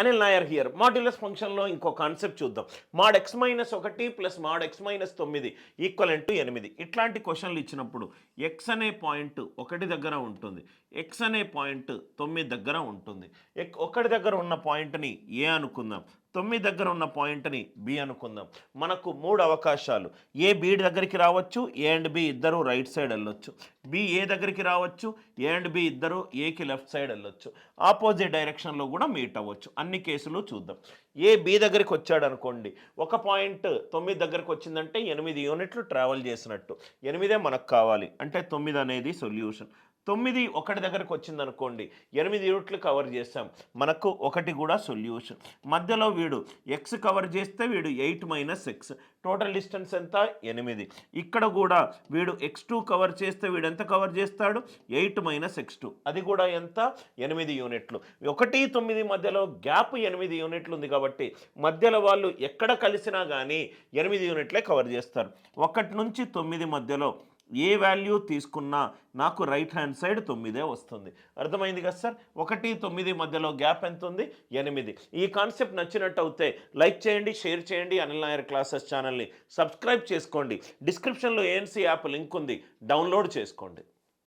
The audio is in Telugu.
అనిల్ నాయర్ హియర్ మాడ్యులస్ ఫంక్షన్లో ఇంకో కాన్సెప్ట్ చూద్దాం. మాడ్ ఎక్స్ మైనస్ ఒకటి ప్లస్ మాడ్ ఎక్స్ మైనస్ తొమ్మిది ఈక్వల్ టు ఎనిమిది. ఇట్లాంటి క్వశ్చన్లు ఇచ్చినప్పుడు ఎక్స్ అనే పాయింట్ ఒకటి దగ్గర ఉంటుంది. ఎక్స్ అనే పాయింట్ తొమ్మిది దగ్గర ఉంటుంది. ఎక్ ఒకటి దగ్గర ఉన్న పాయింట్ని ఏ అనుకుందాం? తొమ్మిది దగ్గర ఉన్న పాయింట్ని బి అనుకుందాం. మనకు మూడు అవకాశాలు. ఏ బి దగ్గరికి రావచ్చు ఏ అండ్ బి ఇద్దరు రైట్ సైడ్ వెళ్ళొచ్చు. బి ఏ దగ్గరికి రావచ్చు ఏ అండ్ బి ఇద్దరు ఏకి లెఫ్ట్ సైడ్ వెళ్ళొచ్చు. ఆపోజిట్ డైరెక్షన్లో కూడా మీట్ అవ్వచ్చు. అన్ని కేసులు చూద్దాం. ఏ బి దగ్గరికి వచ్చాడు అనుకోండి ఒక పాయింట్ తొమ్మిది దగ్గరికి వచ్చిందంటే ఎనిమిది యూనిట్లు ట్రావెల్ చేసినట్టు. ఎనిమిదే మనకు కావాలి. అంటే తొమ్మిది అనేది సొల్యూషన్. తొమ్మిది ఒకటి దగ్గరకు వచ్చింది అనుకోండి ఎనిమిది యూనిట్లు కవర్ చేస్తాం. మనకు ఒకటి కూడా సొల్యూషన్ మధ్యలో వీడు ఎక్స్ కవర్ చేస్తే వీడు eight minus x total distance ఎంత? ఎనిమిది. ఇక్కడ కూడా వీడు ఎక్స్ టూ కవర్ చేస్తే వీడు ఎంత కవర్ చేస్తాడు? ఎయిట్ మైనస్ ఎక్స్ టూ అది కూడా ఎంత? ఎనిమిది యూనిట్లు. ఒకటి తొమ్మిది మధ్యలో గ్యాప్ ఎనిమిది యూనిట్లు ఉంది కాబట్టి మధ్యలో వాళ్ళు ఎక్కడ కలిసినా కానీ ఎనిమిది యూనిట్లే కవర్ చేస్తారు. ఒకటి నుంచి తొమ్మిది మధ్యలో ఏ వాల్యూ తీసుకున్నా నాకు రైట్ హ్యాండ్ సైడ్ తొమ్మిదే వస్తుంది. అర్థమైంది కదా సార్? ఒకటి తొమ్మిది మధ్యలో గ్యాప్ ఎంత ఉంది ఎనిమిది. ఈ కాన్సెప్ట్ నచ్చినట్టు అయితే లైక్ చేయండి షేర్ చేయండి అనిల్ నాయర్ క్లాసెస్ ఛానల్ని సబ్స్క్రైబ్ చేసుకోండి. డిస్క్రిప్షన్లో ఏఎన్సీ యాప్ లింక్ ఉంది డౌన్లోడ్ చేసుకోండి.